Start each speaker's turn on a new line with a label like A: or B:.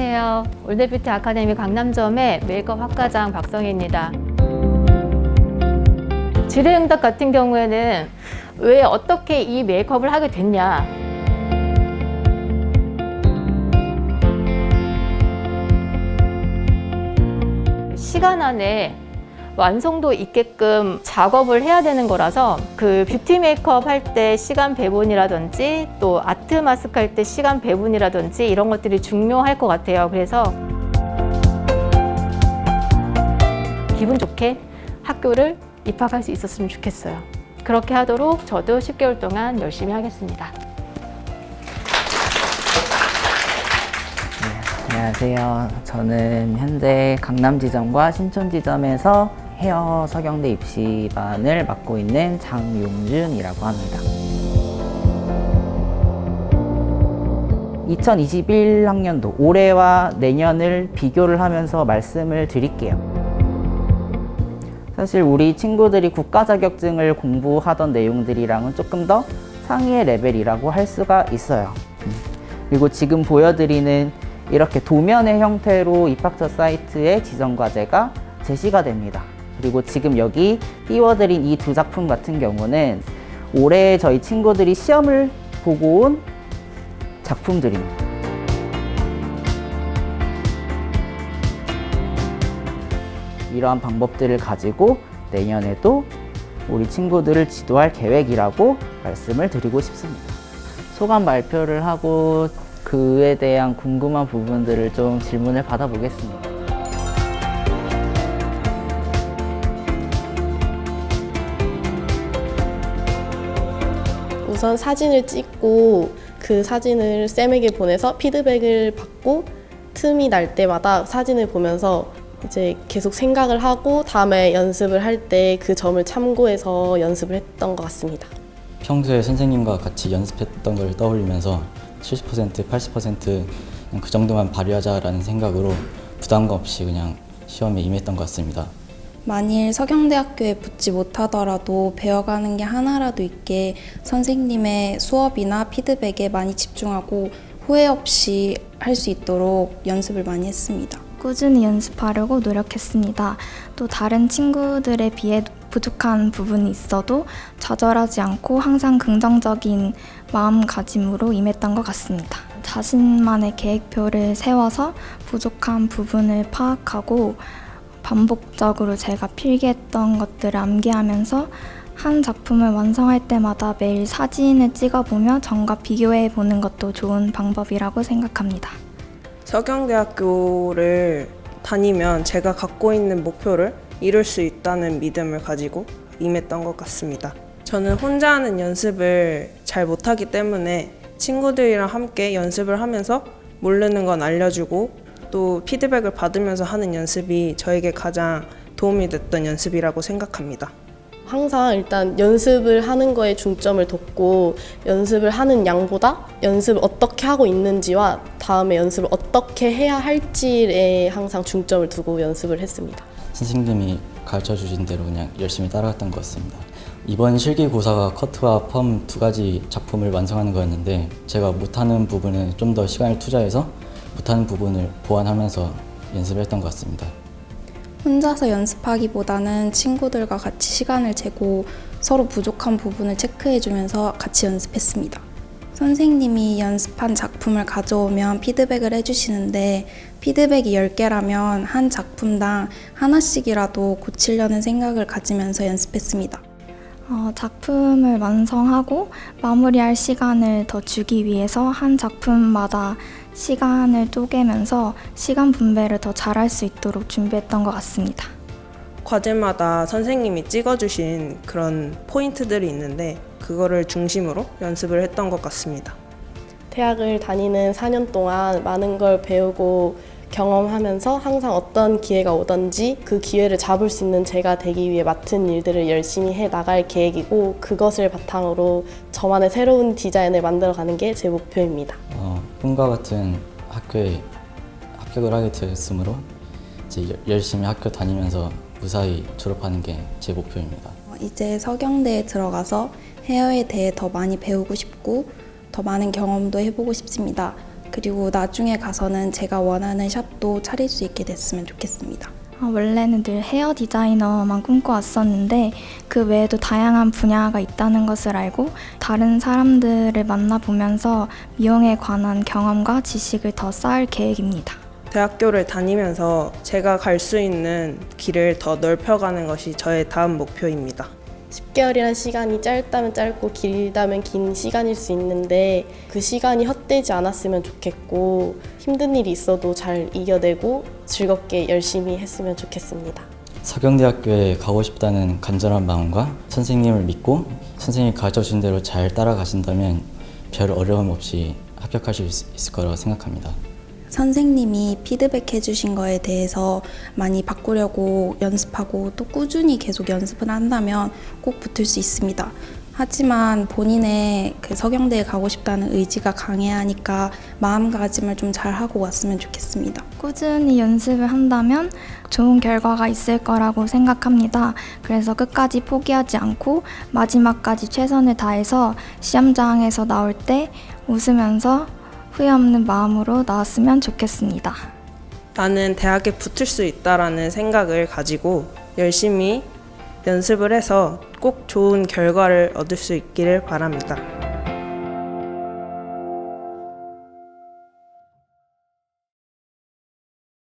A: 안녕하세요. 올드뷰티 아카데미 강남점의 메이크업 학과장 박성희입니다. 질의응답 같은 경우에는 왜 어떻게 이 메이크업을 하게 됐냐? 시간 안에 완성도 있게끔 작업을 해야 되는 거라서 그 뷰티 메이크업 할 때 시간 배분이라든지 또 아트 마스크 할 때 시간 배분이라든지 이런 것들이 중요할 것 같아요. 그래서 기분 좋게 학교를 입학할 수 있었으면 좋겠어요. 그렇게 하도록 저도 10개월 동안 열심히 하겠습니다.
B: 안녕하세요. 저는 현재 강남지점과 신촌지점에서 헤어 서경대 입시반을 맡고 있는 장용준이라고 합니다. 2021학년도 올해와 내년을 비교를 하면서 말씀을 드릴게요. 사실 우리 친구들이 국가 자격증을 공부하던 내용들이랑은 조금 더 상위의 레벨이라고 할 수가 있어요. 음. 그리고 지금 보여드리는 이렇게 도면의 형태로 입학처 사이트에 지정 과제가 제시가 됩니다. 그리고 지금 여기 띄워드린 이 두 작품 같은 경우는 올해 저희 친구들이 시험을 보고 온 작품들입니다. 이러한 방법들을 가지고 내년에도 우리 친구들을 지도할 계획이라고 말씀을 드리고 싶습니다. 소감 발표를 하고 그에 대한 궁금한 부분들을 좀 질문을 받아보겠습니다.
C: 우선 사진을 찍고 그 사진을 쌤에게 보내서 피드백을 받고 틈이 날 때마다 사진을 보면서 이제 계속 생각을 하고 다음에 연습을 할 때 그 점을 참고해서 연습을 했던 것 같습니다.
D: 평소에 선생님과 같이 연습했던 걸 떠올리면서 70% 80%그 정도만 발휘하자라는 생각으로 부담감 없이 그냥 시험에 임했던 것 같습니다.
E: 만일 서경대학교에 붙지 못하더라도 배워가는 게 하나라도 있게 선생님의 수업이나 피드백에 많이 집중하고 후회 없이 할 수 있도록 연습을 많이 했습니다.
F: 꾸준히 연습하려고 노력했습니다. 또 다른 친구들에 비해 부족한 부분이 있어도 좌절하지 않고 항상 긍정적인 마음가짐으로 임했던 것 같습니다. 자신만의 계획표를 세워서 부족한 부분을 파악하고 반복적으로 제가 필기했던 것들을 암기하면서 한 작품을 완성할 때마다 매일 사진을 찍어보며 전과 비교해 보는 것도 좋은 방법이라고 생각합니다.
G: 서경대학교를 다니면 제가 갖고 있는 목표를 이룰 수 있다는 믿음을 가지고 임했던 것 같습니다. 저는 혼자 하는 연습을 잘 못하기 때문에 친구들이랑 함께 연습을 하면서 모르는 건 알려주고 또 피드백을 받으면서 하는 연습이 저에게 가장 도움이 됐던 연습이라고 생각합니다.
C: 항상 일단 연습을 하는 거에 중점을 뒀고 연습을 하는 양보다 연습을 어떻게 하고 있는지와 다음에 연습을 어떻게 해야 할지에 항상 중점을 두고 연습을 했습니다.
D: 선생님이 가르쳐 주신 대로 그냥 열심히 따라갔던 것 같습니다. 이번 실기고사가 커트와 펌 두 가지 작품을 완성하는 거였는데 제가 못하는 부분은 좀더 시간을 투자해서 못하는 부분을 보완하면서 연습을 했던 것 같습니다.
E: 혼자서 연습하기보다는 친구들과 같이 시간을 재고 서로 부족한 부분을 체크해주면서 같이 연습했습니다. 선생님이 연습한 작품을 가져오면 피드백을 해주시는데 피드백이 10개라면 한 작품당 하나씩이라도 고치려는 생각을 가지면서 연습했습니다.
F: 어, 작품을 완성하고 마무리할 시간을 더 주기 위해서 한 작품마다 시간을 쪼개면서 시간 분배를 더 잘할 수 있도록 준비했던 것 같습니다.
G: 과제마다 선생님이 찍어주신 그런 포인트들이 있는데 그거를 중심으로 연습을 했던 것 같습니다.
C: 대학을 다니는 4년 동안 많은 걸 배우고 경험하면서 항상 어떤 기회가 오던지 그 기회를 잡을 수 있는 제가 되기 위해 맡은 일들을 열심히 해 나갈 계획이고 그것을 바탕으로 저만의 새로운 디자인을 만들어가는 게 제 목표입니다.
D: 어, 꿈과 같은 학교에 합격을 하게 되었으므로 이제 열- 열심히 학교 다니면서 무사히 졸업하는 게 제 목표입니다.
E: 어, 이제 서경대에 들어가서 헤어에 대해 더 많이 배우고 싶고 더 많은 경험도 해보고 싶습니다. 그리고 나중에 가서는 제가 원하는 샵도 차릴 수 있게 됐으면 좋겠습니다.
F: 아, 원래는 늘 헤어 디자이너만 꿈꿔왔었는데 그 외에도 다양한 분야가 있다는 것을 알고 다른 사람들을 만나보면서 미용에 관한 경험과 지식을 더 쌓을 계획입니다.
G: 대학교를 다니면서 제가 갈 수 있는 길을 더 넓혀가는 것이 저의 다음 목표입니다.
C: 10개월이란 시간이 짧다면 짧고 길다면 긴 시간일 수 있는데 그 시간이 헛되지 않았으면 좋겠고 힘든 일이 있어도 잘 이겨내고 즐겁게 열심히 했으면 좋겠습니다.
D: 서경대학교에 가고 싶다는 간절한 마음과 선생님을 믿고 선생님이 가르쳐 준 대로 잘 따라가신다면 별 어려움 없이 합격하실 수 있을 거라고 생각합니다.
E: 선생님이 피드백 해 주신 거에 대해서 많이 바꾸려고 연습하고 또 꾸준히 계속 연습을 한다면 꼭 붙을 수 있습니다. 하지만 본인의 그 서경대에 가고 싶다는 의지가 강해야 하니까 마음가짐을 좀 잘 하고 왔으면 좋겠습니다.
F: 꾸준히 연습을 한다면 좋은 결과가 있을 거라고 생각합니다. 그래서 끝까지 포기하지 않고 마지막까지 최선을 다해서 시험장에서 나올 때 웃으면서 후회 없는 마음으로 나왔으면 좋겠습니다.
G: 나는 대학에 붙을 수 있다라는 생각을 가지고 열심히 연습을 해서 꼭 좋은 결과를 얻을 수 있기를 바랍니다.